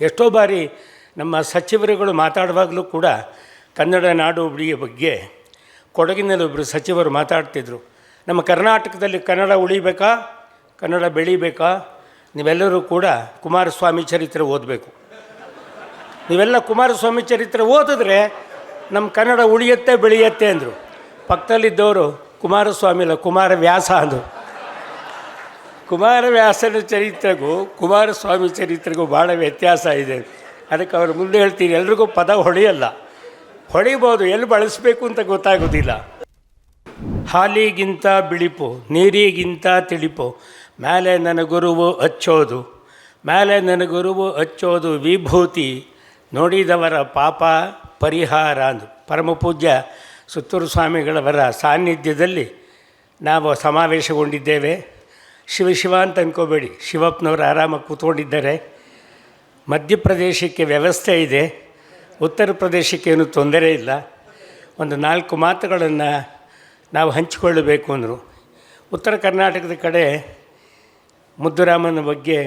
ಎಷ್ಟೋ ಬಾರಿ ನಮ್ಮ ಸಚಿವರುಗಳು ಮಾತಾಡುವಾಗಲೂ ಕೂಡ ಕನ್ನಡ ನಾಡು ಉಳಿಯ ಬಗ್ಗೆ ಕೊಡಗಿನಲ್ಲಿ ಒಬ್ಬರು ಸಚಿವರು ಮಾತಾಡ್ತಿದ್ರು. ನಮ್ಮ ಕರ್ನಾಟಕದಲ್ಲಿ ಕನ್ನಡ ಉಳಿಬೇಕಾ? ಕನ್ನಡ ಬೆಳಿಬೇಕಾ? ನೀವೆಲ್ಲರೂ ಕೂಡ ಕುಮಾರಸ್ವಾಮಿ ಚರಿತ್ರೆ ಓದಬೇಕು. ನೀವೆಲ್ಲ ಕುಮಾರಸ್ವಾಮಿ ಚರಿತ್ರೆ ಓದಿದ್ರೆ ನಮ್ಮ ಕನ್ನಡ ಉಳಿಯುತ್ತೆ, ಬೆಳೆಯತ್ತೆ ಅಂದರು. ಪಕ್ಕದಲ್ಲಿದ್ದವರು ಕುಮಾರಸ್ವಾಮಿ ಕುಮಾರ ವ್ಯಾಸ ಅಂದರು. ಕುಮಾರವ್ಯಾಸನ ಚರಿತ್ರೆಗೂ ಕುಮಾರಸ್ವಾಮಿ ಚರಿತ್ರೆಗೂ ಭಾಳ ವ್ಯತ್ಯಾಸ ಇದೆ. ಅದಕ್ಕೆ ಅವರು ಮುಂದೆ ಹೇಳ್ತೀನಿ, ಎಲ್ರಿಗೂ ಪದ ಹೊಳೆಯಲ್ಲ. ಹೊಳಿಬೋದು ಎಲ್ಲಿ ಬಳಸಬೇಕು ಅಂತ ಗೊತ್ತಾಗೋದಿಲ್ಲ. ಹಾಲಿಗಿಂತ ಬಿಳಿಪು, ನೀರಿಗಿಂತ ತಿಳಿಪು ಮೇಲೆ ನನ್ನ ಗುರುವು ಹಚ್ಚೋದು ಮೇಲೆ ನನ್ನ ಗುರುವು ಹಚ್ಚೋದು ವಿಭೂತಿ, ನೋಡಿದವರ ಪಾಪ ಪರಿಹಾರ ಅಂದು. ಪರಮ ಪೂಜ್ಯ ಸುತ್ತೂರು ಸ್ವಾಮಿಗಳವರ ಸಾನ್ನಿಧ್ಯದಲ್ಲಿ ನಾವು ಸಮಾವೇಶಗೊಂಡಿದ್ದೇವೆ. ಶಿವ ಶಿವ ಅಂತ ಅಂದ್ಕೋಬೇಡಿ ಶಿವಪ್ಪನವರು ಆರಾಮಾಗಿ ಕೂತ್ಕೊಂಡಿದ್ದಾರೆ. ಮಧ್ಯಪ್ರದೇಶಕ್ಕೆ ವ್ಯವಸ್ಥೆ ಇದೆ. ಉತ್ತರ ಪ್ರದೇಶಕ್ಕೆ ಏನೂ ತೊಂದರೆ ಇಲ್ಲ. ಒಂದು ನಾಲ್ಕು ಮಾತುಗಳನ್ನು ನಾವು ಹಂಚಿಕೊಳ್ಳಬೇಕು ಅಂದರು. ಉತ್ತರ ಕರ್ನಾಟಕದ ಕಡೆ ಮುದ್ದುರಾಮನ ಬಗ್ಗೆ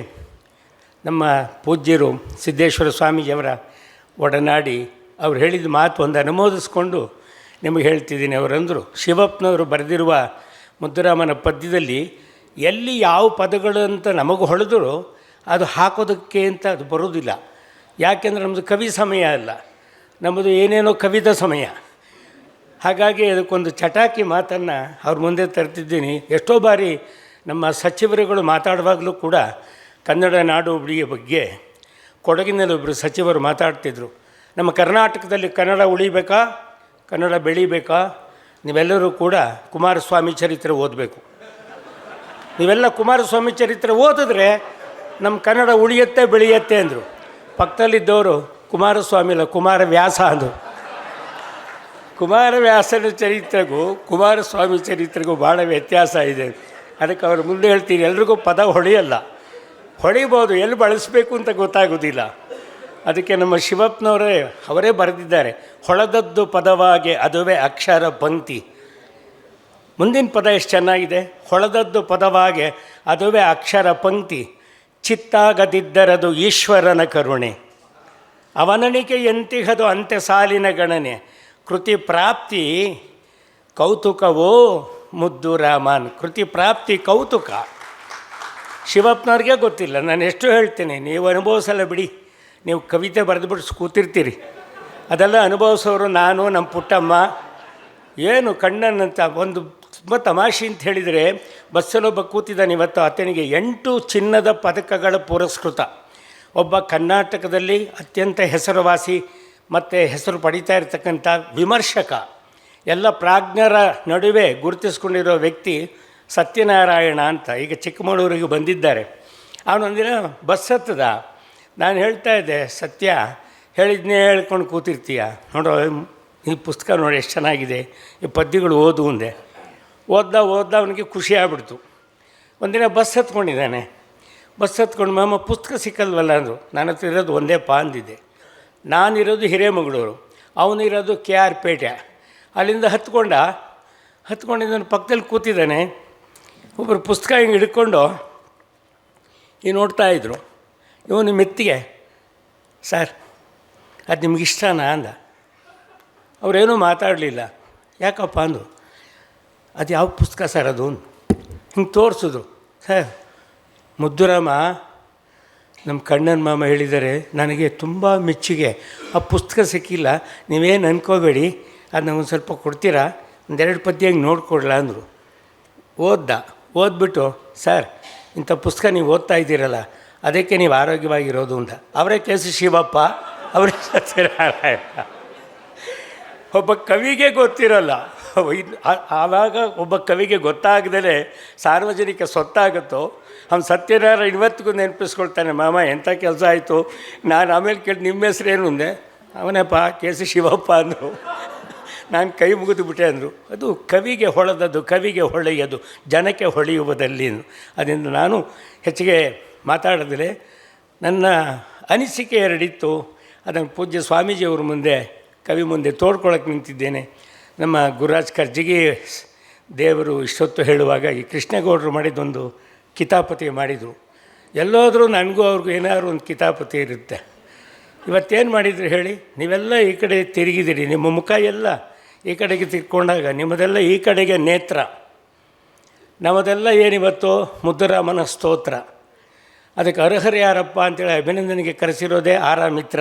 ನಮ್ಮ ಪೂಜ್ಯರು ಸಿದ್ದೇಶ್ವರ ಸ್ವಾಮೀಜಿಯವರ ಒಡನಾಡಿ ಅವ್ರು ಹೇಳಿದ ಮಾತು ಒಂದು ಅನುಮೋದಿಸ್ಕೊಂಡು ನಿಮಗೆ ಹೇಳ್ತಿದ್ದೀನಿ ಅವರಂದರು ಶಿವಪ್ಪನವರು ಬರೆದಿರುವ ಮುದ್ದುರಾಮನ ಪದ್ಯದಲ್ಲಿ ಎಲ್ಲಿ ಯಾವ ಪದಗಳು ಅಂತ ನಮಗೆ ಹೊಳೆದರೂ ಅದು ಹಾಕೋದಕ್ಕೆ ಅಂತ ಅದು ಬರೋದಿಲ್ಲ ಯಾಕೆಂದರೆ ನಮ್ಮದು ಕವಿ ಸಮಯ ಅಲ್ಲ. ನಮ್ಮದು ಏನೇನೋ ಕವಿದ ಸಮಯ. ಹಾಗಾಗಿ ಅದಕ್ಕೊಂದು ಚಟಾಕಿ ಮಾತನ್ನು ಅವ್ರ ಮುಂದೆ ತರ್ತಿದ್ದೀನಿ. ಎಷ್ಟೋ ಬಾರಿ ನಮ್ಮ ಸಚಿವರುಗಳು ಮಾತಾಡುವಾಗಲೂ ಕೂಡ ಕನ್ನಡ ನಾಡು ಉಳಿಯ ಬಗ್ಗೆ ಕೊಡಗಿನಲ್ಲಿ ಒಬ್ಬರು ಸಚಿವರು ಮಾತಾಡ್ತಿದ್ರು. ನಮ್ಮ ಕರ್ನಾಟಕದಲ್ಲಿ ಕನ್ನಡ ಉಳಿಬೇಕಾ? ಕನ್ನಡ ಬೆಳಿಬೇಕಾ? ನೀವೆಲ್ಲರೂ ಕೂಡ ಕುಮಾರಸ್ವಾಮಿ ಚರಿತ್ರೆ ಓದಬೇಕು. ನೀವೆಲ್ಲ ಕುಮಾರಸ್ವಾಮಿ ಚರಿತ್ರೆ ಓದಿದ್ರೆ ನಮ್ಮ ಕನ್ನಡ ಉಳಿಯುತ್ತೆ, ಬೆಳೆಯುತ್ತೆ ಅಂದರು. ಪಕ್ಕದಲ್ಲಿದ್ದವರು ಕುಮಾರಸ್ವಾಮಿ ಅಲ್ಲ, ಕುಮಾರವ್ಯಾಸ ಅಂದರು. ಕುಮಾರವ್ಯಾಸನ ಚರಿತ್ರೆಗೂ, ಕುಮಾರಸ್ವಾಮಿ ಚರಿತ್ರೆಗೂ ಭಾಳ ವ್ಯತ್ಯಾಸ ಇದೆ. ಅದಕ್ಕೆ ಅವರು ಮುಂದೆ ಹೇಳ್ತೀನಿ, ಎಲ್ರಿಗೂ ಪದ ಹೊಳೆಯಲ್ಲ. ಹೊಳಿಬೋದು ಎಲ್ಲಿ ಬಳಸಬೇಕು ಅಂತ ಗೊತ್ತಾಗೋದಿಲ್ಲ. ಅದಕ್ಕೆ ನಮ್ಮ ಶಿವಪ್ಪನವರೇ, ಅವರೇ ಬರೆದಿದ್ದಾರೆ, ಹೊಳೆದದ್ದು ಪದವಾಗಿ ಅದುವೇ ಅಕ್ಷರ ಪಂಕ್ತಿ ಮುಂದಿನ ಪದ ಎಷ್ಟು ಚೆನ್ನಾಗಿದೆ? ಹೊಳೆದದ್ದು ಪದವಾಗೆ ಅದುವೇ ಅಕ್ಷರ ಪಂಕ್ತಿ. ಚಿತ್ತಾಗದಿದ್ದರದು ಈಶ್ವರನ ಕರುಣೆ. ಅವನನಿಗೆ ಎಂತಿಹದು ಅಂತ್ಯ ಸಾಲಿನ ಗಣನೆ. ಕೃತಿ ಪ್ರಾಪ್ತಿ ಕೌತುಕವೋ ಮುದ್ದು ರಾಮನ್. ಕೃತಿ ಪ್ರಾಪ್ತಿ ಕೌತುಕ. ಶಿವಪ್ಪನವ್ರಿಗೆ ಗೊತ್ತಿಲ್ಲ. ನಾನು ಎಷ್ಟು ಹೇಳ್ತೀನಿ, ನೀವು ಅನುಭವಿಸಲ್ಲ ಬಿಡಿ. ನೀವು ಕವಿತೆ ಬರೆದುಬಿಟ್ಟು ಕೂತಿರ್ತೀರಿ. ಅದೆಲ್ಲ ಅನುಭವಿಸೋರು ನಾನು, ನಮ್ಮ ಪುಟ್ಟಮ್ಮ. ಏನು ಕಣ್ಣನ್ನಂತ ಒಂದು ತುಂಬ ತಮಾಷೆ ಅಂತ ಹೇಳಿದರೆ, ಬಸ್ಸಲ್ಲೊಬ್ಬ ಕೂತಿದ್ದಾನೆ ಇವತ್ತು, ಆತನಿಗೆ ಎಂಟು ಚಿನ್ನದ ಪದಕಗಳ ಪುರಸ್ಕೃತ. ಒಬ್ಬ ಕರ್ನಾಟಕದಲ್ಲಿ ಅತ್ಯಂತ ಹೆಸರುವಾಸಿ, ಮತ್ತು ಹೆಸರು ಪಡಿತಾ ಇರತಕ್ಕಂಥ ವಿಮರ್ಶಕ, ಎಲ್ಲ ಪ್ರಾಜ್ಞರ ನಡುವೆ ಗುರುತಿಸ್ಕೊಂಡಿರೋ ವ್ಯಕ್ತಿ ಸತ್ಯನಾರಾಯಣ ಅಂತ, ಈಗ ಚಿಕ್ಕಮಗಳೂರಿಗೆ ಬಂದಿದ್ದಾರೆ. ಅವನೊಂದಿನ ಬಸ್ ಹತ್ತದ, ನಾನು ಹೇಳ್ತಾ ಇದ್ದೆ, ಸತ್ಯ, ಹೇಳಿದ್ನೇ ಹೇಳ್ಕೊಂಡು ಕೂತಿರ್ತೀಯ. ನೋಡೋ, ಈ ಪುಸ್ತಕ ನೋಡಿ, ಎಷ್ಟು ಚೆನ್ನಾಗಿದೆ, ಈ ಪದ್ಯಗಳು ಓದು ಅಂದೆ. ಓದ್ದ ಓದ್ದ ಅವನಿಗೆ ಖುಷಿ ಆಗ್ಬಿಡ್ತು. ಒಂದಿನ ಬಸ್ ಹತ್ಕೊಂಡಿದ್ದಾನೆ ಬಸ್ ಹತ್ಕೊಂಡು ಮಾಮ, ಪುಸ್ತಕ ಸಿಕ್ಕಲ್ವಲ್ಲ? ಅಂದರು. ನನ್ನ ಹತ್ರ ಇರೋದು ಒಂದೇ ಪಾ ಅಂದಿದ್ದೆ. ನಾನಿರೋದು ಹಿರೇಮಗಳೂರು. ಅವನಿರೋದು ಕೆ ಆರ್ ಪೇಟೆ. ಅಲ್ಲಿಂದ ಹತ್ಕೊಂಡ. ಹತ್ಕೊಂಡಿದ್ದಾನೆ ಪಕ್ಕದಲ್ಲಿ ಕೂತಿದ್ದಾನೆ. ಒಬ್ಬರು ಪುಸ್ತಕ ಹಿಂಗೆ ಹಿಡ್ಕೊಂಡು ಈ ನೋಡ್ತಾ ಇದ್ರು. ಇವನು ಮೆತ್ತಿಗೆ. ಸರ್, ಅದು ನಿಮ್ಗೆ ಇಷ್ಟನಾ? ಅಂದ. ಅವರೇನೂ ಮಾತಾಡಲಿಲ್ಲ. ಯಾಕಪ್ಪ ಅಂದರು. ಅದು ಯಾವ ಪುಸ್ತಕ ಸರ್ ಅದು? ಹಿಂಗೆ ತೋರಿಸಿದ್ರು ಸರ್ ಮುದ್ದುರಾಮ ನಮ್ಮ ಕಣ್ಣನ ಮಾಮ ಹೇಳಿದ್ದಾರೆ ನನಗೆ ತುಂಬ ಮೆಚ್ಚುಗೆ. ಆ ಪುಸ್ತಕ ಸಿಕ್ಕಿಲ್ಲ, ನೀವೇನು ಅನ್ಕೋಬೇಡಿ ಅದು ನಮಗೆ ಸ್ವಲ್ಪ ಕೊಡ್ತೀರಾ? ಒಂದೆರಡು ಪದ್ಯ ಹಂಗೆ ನೋಡ್ಕೊಡ್ಲಾ ಅಂದರು. ಓದ್ದ, ಓದ್ಬಿಟ್ಟು, ಸರ್, ಇಂಥ ಪುಸ್ತಕ ನೀವು ಓದ್ತಾ ಇದ್ದೀರಲ್ಲ, ಅದಕ್ಕೆ ನೀವು ಆರೋಗ್ಯವಾಗಿರೋದು ಅಂತ. ಅವರೇ ಕೆ. ಸಿ. ಶಿವಪ್ಪ, ಅವರೇ ಒಬ್ಬ ಕವಿಗೆ ಗೊತ್ತಿರಲ್ಲ. ಆವಾಗ ಒಬ್ಬ ಕವಿಗೆ ಗೊತ್ತಾಗದೇ ಸಾರ್ವಜನಿಕ ಸೊತ್ತಾಗುತ್ತೋ, ಅವ್ನು ಸತ್ಯನಾರಾಯಣ ಇವತ್ತಿಗೂ ನೆನಪಿಸ್ಕೊಳ್ತಾನೆ, ಮಾಮ ಎಂಥ ಕೆಲಸ ಆಯಿತು? ನಾನು ಆಮೇಲೆ ಕೇಳಿ ನಿಮ್ಮ ಹೆಸ್ರೇನು? ಅಂದೆ, ಅವನಪ್ಪ, ಕೆ. ಸಿ. ಶಿವಪ್ಪ ಅಂದರು. ನಾನು ಕೈ ಮುಗಿದು ಬಿಟ್ಟೆ ಅಂದರು. ಅದು ಕವಿಗೆ ಹೊಳೆದದ್ದು, ಕವಿಗೆ ಹೊಳೆಯೋದು, ಜನಕ್ಕೆ ಹೊಳೆಯುವುದಲ್ಲಿ ಅದರಿಂದ ನಾನು ಹೆಚ್ಚಿಗೆ ಮಾತಾಡಿದ್ರೆ ನನ್ನ ಅನಿಸಿಕೆ ಎರಡಿತ್ತು. ಅದನ್ನು ಪೂಜ್ಯ ಸ್ವಾಮೀಜಿಯವ್ರ ಮುಂದೆ, ಕವಿ ಮುಂದೆ ತೋಡ್ಕೊಳಕ್ಕೆ ನಿಂತಿದ್ದೇನೆ. ನಮ್ಮ ಗುರುರಾಜ್ ಕರ್ಜಿಗೆ ದೇವರು ಇಷ್ಟೊತ್ತು ಹೇಳುವಾಗ ಈ ಕೃಷ್ಣೇಗೌಡರು ಮಾಡಿದ್ದೊಂದು ಕಿತಾಪತಿ ಮಾಡಿದರು. ಎಲ್ಲೋದರೂ ನನಗೂ ಅವ್ರಿಗೂ ಏನಾದ್ರು ಒಂದು ಕಿತಾಪತಿ ಇರುತ್ತೆ. ಇವತ್ತೇನು ಮಾಡಿದ್ರು ಹೇಳಿ? ನೀವೆಲ್ಲ ಈ ಕಡೆ ತಿರುಗಿದಿರಿ, ನಿಮ್ಮ ಮುಖ ಎಲ್ಲ ಈ ಕಡೆಗೆ ತಿರ್ಕೊಂಡಾಗ ನಿಮ್ಮದೆಲ್ಲ ಈ ಕಡೆಗೆ ನೇತ್ರ. ನಮ್ಮದೆಲ್ಲ ಏನಿವತ್ತು ಮುದ್ದುರಾಮನ ಸ್ತೋತ್ರ. ಅದಕ್ಕೆ ಅರ್ಹರು ಯಾರಪ್ಪ ಅಂತೇಳಿ ಅಭಿನಂದನೆಗೆ ಕರೆಸಿರೋದೇ ಆರ ಮಿತ್ರ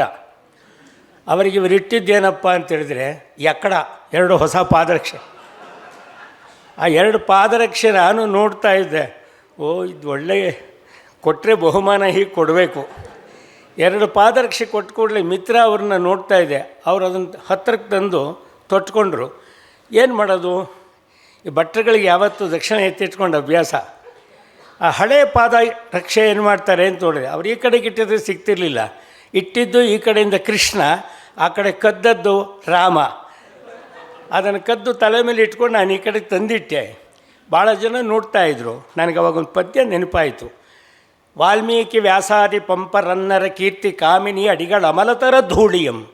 ಅವರಿಗೆ ಇವರು ಇಟ್ಟಿದ್ದೇನಪ್ಪ ಅಂತೇಳಿದರೆ ಎಕ್ಕಡ ಎರಡು ಹೊಸ ಪಾದರಕ್ಷೆ. ಆ ಎರಡು ಪಾದರಕ್ಷೆ ನಾನು ನೋಡ್ತಾ ಇದ್ದೆ. ಓ, ಇದು ಒಳ್ಳೆಯ ಕೊಟ್ಟರೆ ಬಹುಮಾನ ಹೀಗೆ ಕೊಡಬೇಕು. ಎರಡು ಪಾದರಕ್ಷೆ ಕೊಟ್ಟು ಕೂಡಲೇ ಮಿತ್ರ ಅವ್ರನ್ನ ನೋಡ್ತಾ ಇದ್ದೆ. ಅವ್ರು ಅದನ್ನು ಹತ್ತಿರಕ್ಕೆ ತಂದು ತೊಟ್ಕೊಂಡ್ರು. ಏನು ಮಾಡೋದು? ಈ ಬಟ್ಟೆಗಳಿಗೆ ಯಾವತ್ತೂ ದಕ್ಷಿಣ ಎತ್ತಿಟ್ಕೊಂಡು ಅಭ್ಯಾಸ. ಆ ಹಳೆ ಪಾದ ರಕ್ಷೆ ಏನು ಮಾಡ್ತಾರೆ ಅಂತ ನೋಡಿದೆ. ಅವ್ರು ಈ ಕಡೆಗೆ ಇಟ್ಟಿದ್ರೆ ಸಿಗ್ತಿರ್ಲಿಲ್ಲ. ಇಟ್ಟಿದ್ದು ಈ ಕಡೆಯಿಂದ ಕೃಷ್ಣ, ಆ ಕಡೆ ಕದ್ದದ್ದು ರಾಮ. ಅದನ್ನು ಕದ್ದು ತಲೆ ಮೇಲೆ ಇಟ್ಕೊಂಡು ನಾನು ಈ ಕಡೆಗೆ ತಂದಿಟ್ಟೆ. ಭಾಳ ಜನ ನೋಡ್ತಾ ಇದ್ರು. ನನಗೆ ಅವಾಗ ಒಂದು ಪದ್ಯ ನೆನಪಾಯಿತು. ವಾಲ್ಮೀಕಿ ವ್ಯಾಸಾದಿ ಪಂಪರನ್ನರ ಕೀರ್ತಿ ಕಾಮಿನಿ ಅಡಿಗಳ ಅಮಲತರ ಧೂಳಿಯಂ.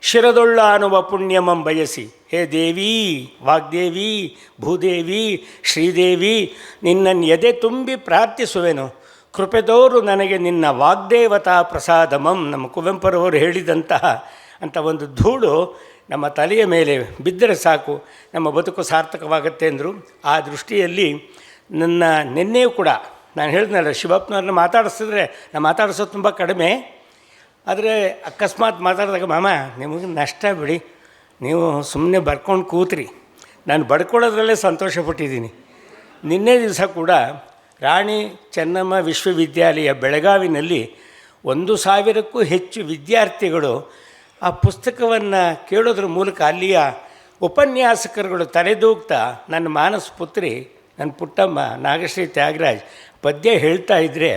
ಶಿರದೊಳ್ಳ ಅನ್ನುವ ಪುಣ್ಯಮಂ ಬಯಸಿ, ಹೇ ದೇವಿ, ವಾಗ್ದೇವಿ, ಭೂದೇವಿ, ಶ್ರೀದೇವಿ, ನಿನ್ನನ್ನು ಎದೆ ತುಂಬಿ ಪ್ರಾರ್ಥಿಸುವೆನು. ಕೃಪೆದೋರು ನನಗೆ ನಿನ್ನ ವಾಗ್ದೇವತಾ ಪ್ರಸಾದಮಂ, ನಮ್ಮ ಕುವೆಂಪರವರು ಹೇಳಿದಂತಹ ಅಂಥ ಒಂದು ಧೂಳು ನಮ್ಮ ತಲೆಯ ಮೇಲೆ ಬಿದ್ದರೆ ಸಾಕು, ನಮ್ಮ ಬದುಕು ಸಾರ್ಥಕವಾಗುತ್ತೆ ಅಂದರು. ಆ ದೃಷ್ಟಿಯಲ್ಲಿ ನನ್ನ ನಿನ್ನೆಯೂ ಕೂಡ, ನಾನು ಹೇಳಿದ್ನಲ್ಲ, ಶಿವಪ್ಪನವ್ರನ್ನ ಮಾತಾಡಿಸಿದ್ರೆ ನಾನು ಮಾತಾಡಿಸೋದು ತುಂಬ ಕಡಿಮೆ. ಆದರೆ ಅಕಸ್ಮಾತ್ ಮಾತಾಡಿದಾಗ, ಮಾಮ, ನಿಮಗೆ ನಷ್ಟ ಬಿಡಿ, ನೀವು ಸುಮ್ಮನೆ ಬರ್ಕೊಂಡು ಕೂತ್ರಿ. ನಾನು ಬಡ್ಕೊಳ್ಳೋದ್ರಲ್ಲೇ ಸಂತೋಷಪಟ್ಟಿದ್ದೀನಿ ನಿನ್ನೆ ದಿವಸ ಕೂಡ ರಾಣಿ ಚೆನ್ನಮ್ಮ ವಿಶ್ವವಿದ್ಯಾಲಯ ಬೆಳಗಾವಿನಲ್ಲಿ ಒಂದು ಸಾವಿರಕ್ಕೂ ಹೆಚ್ಚು ವಿದ್ಯಾರ್ಥಿಗಳು ಆ ಪುಸ್ತಕವನ್ನು ಕೇಳೋದ್ರ ಮೂಲಕ ಅಲ್ಲಿಯ ಉಪನ್ಯಾಸಕರುಗಳು ತಲೆದೂಗ್ತಾ, ನನ್ನ ಮಾನಸ ಪುತ್ರಿ, ನನ್ನ ಪುಟ್ಟಮ್ಮ ನಾಗಶ್ರೀ ತ್ಯಾಗರಾಜ್, ಪದ್ಯ ಹೇಳ್ತಾ ಇದ್ದರೆ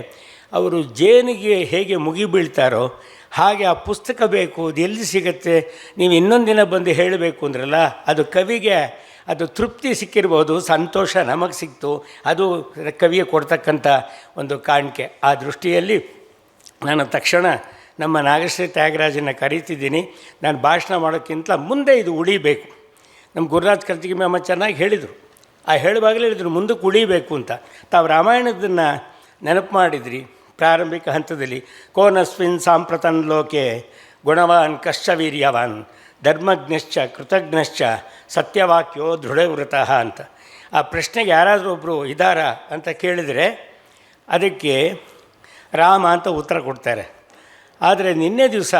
ಅವರು ಜೇನಿಗೆ ಹೇಗೆ ಮುಗಿಬೀಳ್ತಾರೋ ಹಾಗೆ ಆ ಪುಸ್ತಕ ಬೇಕು, ಅದು ಎಲ್ಲಿ ಸಿಗುತ್ತೆ? ನೀವು ಇನ್ನೊಂದು ದಿನ ಬಂದು ಹೇಳಬೇಕು ಅಂದ್ರಲ್ಲ, ಅದು ಕವಿಗೆ ಅದು ತೃಪ್ತಿ ಸಿಕ್ಕಿರ್ಬೋದು, ಸಂತೋಷ ನಮಗೆ ಸಿಕ್ತು. ಅದು ಕವಿಯ ಕೊಡ್ತಕ್ಕಂಥ ಒಂದು ಕಾಣಿಕೆ. ಆ ದೃಷ್ಟಿಯಲ್ಲಿ ನಾನು ತಕ್ಷಣ ನಮ್ಮ ನಾಗಶ್ರೀ ತ್ಯಾಗರಾಜನ ಕರೀತಿದ್ದೀನಿ. ನಾನು ಭಾಷಣ ಮಾಡೋಕ್ಕಿಂತ ಮುಂದೆ ಇದು ಉಳಿಬೇಕು. ನಮ್ಮ ಗುರುರಾಜ್ ಕರ್ತಿಗೆ ಮ್ಯಾಮ ಚೆನ್ನಾಗಿ ಹೇಳಿದರು. ಆ ಹೇಳುವಾಗಲೇ ಹೇಳಿದ್ರು, ಮುಂದಕ್ಕೆ ಉಳಿಬೇಕು ಅಂತ. ತಾವು ರಾಮಾಯಣದನ್ನು ನೆನಪು ಮಾಡಿದ್ರಿ, ಪ್ರಾರಂಭಿಕ ಹಂತದಲ್ಲಿ. ಕೋನಸ್ವಿನ್ ಸಾಂಪ್ರತನ್ ಲೋಕೆ ಗುಣವಾನ್ ಕಶ್ಚ ವೀರ್ಯವಾನ್, ಧರ್ಮಜ್ಞಶ್ಚ ಕೃತಜ್ಞಶ್ಚ ಸತ್ಯವಾಕ್ಯೋ ದೃಢವೃತಃ ಅಂತ. ಆ ಪ್ರಶ್ನೆಗೆ ಯಾರಾದರೂ ಒಬ್ಬರು ಇದ್ದಾರಾ ಅಂತ ಕೇಳಿದರೆ ಅದಕ್ಕೆ ರಾಮ ಅಂತ ಉತ್ತರ ಕೊಡ್ತಾರೆ. ಆದರೆ ನಿನ್ನೆ ದಿವಸ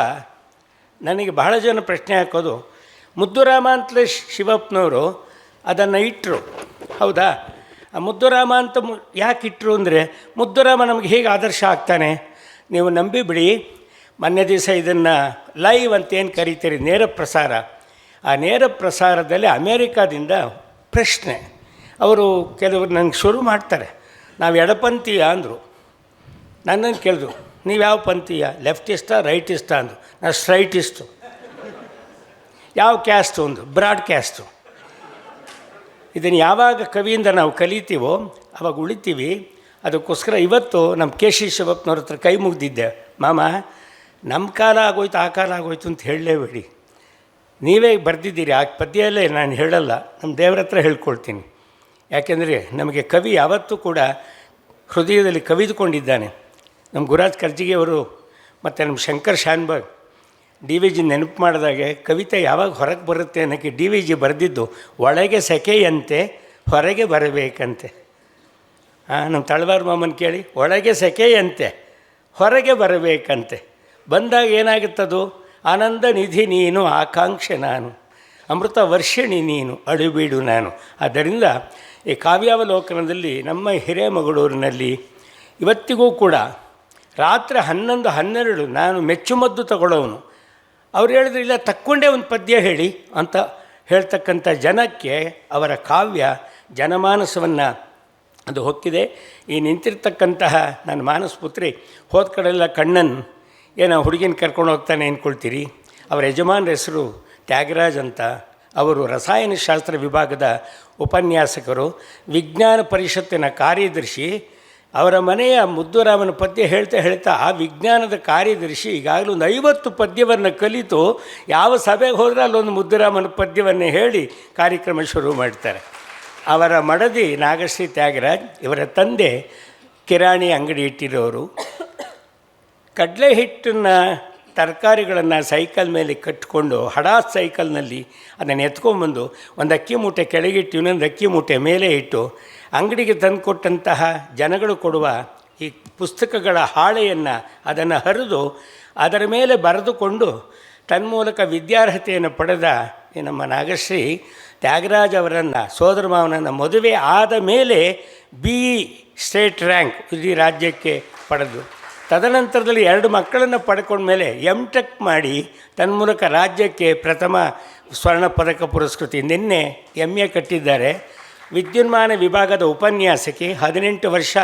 ನನಗೆ ಬಹಳ ಜನ ಪ್ರಶ್ನೆ ಹಾಕೋದು, ಮುದ್ದುರಾಮ ಅಂತಲೇ ಶಿವಪ್ಪನವರು ಅದನ್ನು ಇಟ್ಟರು ಹೌದಾ? ಆ ಮುದ್ದುರಾಮ ಅಂತ ಯಾಕೆ ಇಟ್ಟರು ಅಂದರೆ, ಮುದ್ದುರಾಮ ನಮಗೆ ಹೇಗೆ ಆದರ್ಶ ಆಗ್ತಾನೆ? ನೀವು ನಂಬಿಬಿಡಿ, ಮೊನ್ನೆ ದಿವಸ ಇದನ್ನು ಲೈವ್ ಅಂತ ಏನು ಕರಿತೀರಿ? ನೇರ ಪ್ರಸಾರ ಆ ನೇರ ಪ್ರಸಾರದಲ್ಲಿ ಅಮೇರಿಕಾದಿಂದ ಪ್ರಶ್ನೆ. ಅವರು ಕೆಲವರು ನನಗೆ ಶುರು ಮಾಡ್ತಾರೆ. ನಾವು ಎಡಪಂಥೀಯ ಅಂದರು. ನನ್ನನ್ನು ಕೇಳಿದ್ರು. ನೀವು ಯಾವ ಪಂಥೀಯ? ಲೆಫ್ಟಿಸ್ಟಾ, ರೈಟಿಸ್ಟಾ ಅಂದರು. ನಾನು ಸ್ಟ್ರೈಟಿಸ್ಟು. ಯಾವ ಕ್ಯಾಸ್ಟು? ಒಂದು ಬ್ರಾಡ್ ಕ್ಯಾಸ್ಟು. ಇದನ್ನು ಯಾವಾಗ ಕವಿಯಿಂದ ನಾವು ಕಲಿತೀವೋ, ಅವಾಗ ಉಳಿತೀವಿ. ಅದಕ್ಕೋಸ್ಕರ ಇವತ್ತು ನಮ್ಮ ಕೆ ಶಿ ಶಿವಪ್ಪನವ್ರ ಹತ್ರ ಕೈ ಮುಗ್ದಿದ್ದೆ. ಮಾಮ ನಮ್ಮ ಕಾಲ ಆಗೋಯ್ತು, ಆ ಕಾಲ ಆಗೋಯ್ತು ಅಂತ ಹೇಳಲೇಬೇಡಿ. ನೀವೇ ಬರೆದಿದ್ದೀರಿ, ಆ ಪದ್ಯಲ್ಲೇ ನಾನು ಹೇಳಲ್ಲ, ನಮ್ಮ ದೇವರ ಹತ್ರ ಹೇಳ್ಕೊಳ್ತೀನಿ. ಯಾಕೆಂದರೆ ನಮಗೆ ಕವಿ ಯಾವತ್ತೂ ಕೂಡ ಹೃದಯದಲ್ಲಿ ಕವಿದುಕೊಂಡಿದ್ದಾನೆ. ನಮ್ಮ ಗುರುರಾಜ್ ಕರ್ಜಿಗೆಯವರು ಮತ್ತು ನಮ್ಮ Shankar Shanbhag, D V G ನೆನಪು ಮಾಡಿದಾಗೆ ಕವಿತೆ ಯಾವಾಗ ಹೊರಗೆ ಬರುತ್ತೆ ಅನ್ನೋಕ್ಕೆ ಡಿ ವಿ ಜಿ ಬರೆದಿದ್ದು, ಒಳಗೆ ಸೆಕೆಯಂತೆ, ಹೊರಗೆ ಬರಬೇಕಂತೆ. ಹಾಂ ನಮ್ಮ ತಳವಾರ ಮಾಮನ್ ಕೇಳಿ, ಒಳಗೆ ಸೆಕೆಯಂತೆ, ಹೊರಗೆ ಬರಬೇಕಂತೆ. ಬಂದಾಗ ಏನಾಗುತ್ತದು? ಆನಂದ ನಿಧಿ ನೀನು, ಆಕಾಂಕ್ಷೆ ನಾನು, ಅಮೃತ ವರ್ಷಿಣಿ ನೀನು, ಅಳುಬೀಡು ನಾನು. ಆದ್ದರಿಂದ ಈ ಕಾವ್ಯಾವಲೋಕನದಲ್ಲಿ ನಮ್ಮ ಹಿರೇಮಗಳೂರಿನಲ್ಲಿ ಇವತ್ತಿಗೂ ಕೂಡ ರಾತ್ರಿ ಹನ್ನೊಂದು ಹನ್ನೆರಡು ನಾನು ಮೆಚ್ಚುಮದ್ದು ತಗೊಳ್ಳೋನು ಅವ್ರು ಹೇಳಿದ್ರೆ, ಇಲ್ಲ, ತಕ್ಕೊಂಡೇ ಒಂದು ಪದ್ಯ ಹೇಳಿ ಅಂತ ಹೇಳ್ತಕ್ಕಂಥ ಜನಕ್ಕೆ ಅವರ ಕಾವ್ಯ ಜನಮಾನಸವನ್ನು ಅದು ಹೊಕ್ಕಿದೆ. ಈ ನಿಂತಿರ್ತಕ್ಕಂತಹ ನನ್ನ ಮಾನಸ ಪುತ್ರಿ ಹೋದ ಕಡೆಲ್ಲ ಕಣ್ಣನ್ ಏನೋ ಹುಡುಗಿನ ಕರ್ಕೊಂಡು ಹೋಗ್ತಾನೆ ಅಂದ್ಕೊಳ್ತೀರಿ ಅವರ ಯಜಮಾನ್ರ ಹೆಸರು ತ್ಯಾಗರಾಜ್ ಅಂತ. ಅವರು ರಸಾಯನಶಾಸ್ತ್ರ ವಿಭಾಗದ ಉಪನ್ಯಾಸಕರು, ವಿಜ್ಞಾನ ಪರಿಷತ್ತಿನ ಕಾರ್ಯದರ್ಶಿ. ಅವರ ಮನೆಯ ಮುದ್ದುರಾಮನ ಪದ್ಯ ಹೇಳ್ತಾ ಹೇಳ್ತಾ ಆ ವಿಜ್ಞಾನದ ಕಾರ್ಯದರ್ಶಿ ಈಗಾಗಲೇ ಒಂದು ಐವತ್ತು ಪದ್ಯವನ್ನು ಕಲಿತು ಯಾವ ಸಭೆಗೆ ಹೋದರೆ ಅಲ್ಲೊಂದು ಮುದ್ದುರಾಮನ ಪದ್ಯವನ್ನು ಹೇಳಿ ಕಾರ್ಯಕ್ರಮ ಶುರು ಮಾಡ್ತಾರೆ. ಅವರ ಮಡದಿ ನಾಗಶ್ರೀ ತ್ಯಾಗರಾಜ್, ಇವರ ತಂದೆ ಕಿರಾಣಿ ಅಂಗಡಿ ಇಟ್ಟಿರೋರು. ಕಡಲೆ ಹಿಟ್ಟನ್ನು ತರಕಾರಿಗಳನ್ನು ಸೈಕಲ್ ಮೇಲೆ ಕಟ್ಟಿಕೊಂಡು ಹಡಾ ಸೈಕಲ್ನಲ್ಲಿ ಅದನ್ನು ಎತ್ಕೊಂಡ್ಬಂದು ಒಂದು ಅಕ್ಕಿ ಮೂಟೆ ಕೆಳಗಿಟ್ಟು ಇನ್ನೊಂದು ಅಕ್ಕಿ ಮೂಟೆ ಮೇಲೆ ಇಟ್ಟು ಅಂಗಡಿಗೆ ತಂದು ಕೊಟ್ಟಂತಹ ಜನಗಳು ಕೊಡುವ ಈ ಪುಸ್ತಕಗಳ ಹಾಳೆಯನ್ನು ಅದನ್ನು ಹರಿದು ಅದರ ಮೇಲೆ ಬರೆದುಕೊಂಡು ತನ್ಮೂಲಕ ವಿದ್ಯಾರ್ಹತೆಯನ್ನು ಪಡೆದ ನಮ್ಮ ನಾಗಶ್ರೀ ತ್ಯಾಗರಾಜ್ ಅವರನ್ನು, ಸೋದರ ಮಾವನನ್ನು ಮದುವೆ ಆದ ಮೇಲೆ ಬಿ ಸ್ಟೇಟ್ ರ್ಯಾಂಕ್ ಇಡೀ ರಾಜ್ಯಕ್ಕೆ ಪಡೆದು. ತದನಂತರದಲ್ಲಿ ಎರಡು ಮಕ್ಕಳನ್ನು ಪಡ್ಕೊಂಡ್ಮೇಲೆ ಎಂ ಟೆಕ್ ಮಾಡಿ ತನ್ಮೂಲಕ ರಾಜ್ಯಕ್ಕೆ ಪ್ರಥಮ ಸ್ವರ್ಣ ಪದಕ ಪುರಸ್ಕೃತಿ ನಿನ್ನೆ ಎಂ ಎ ಕಟ್ಟಿದ್ದಾರೆ. ವಿದ್ಯುನ್ಮಾನ ವಿಭಾಗದ ಉಪನ್ಯಾಸಕಿ ಹದಿನೆಂಟು ವರ್ಷ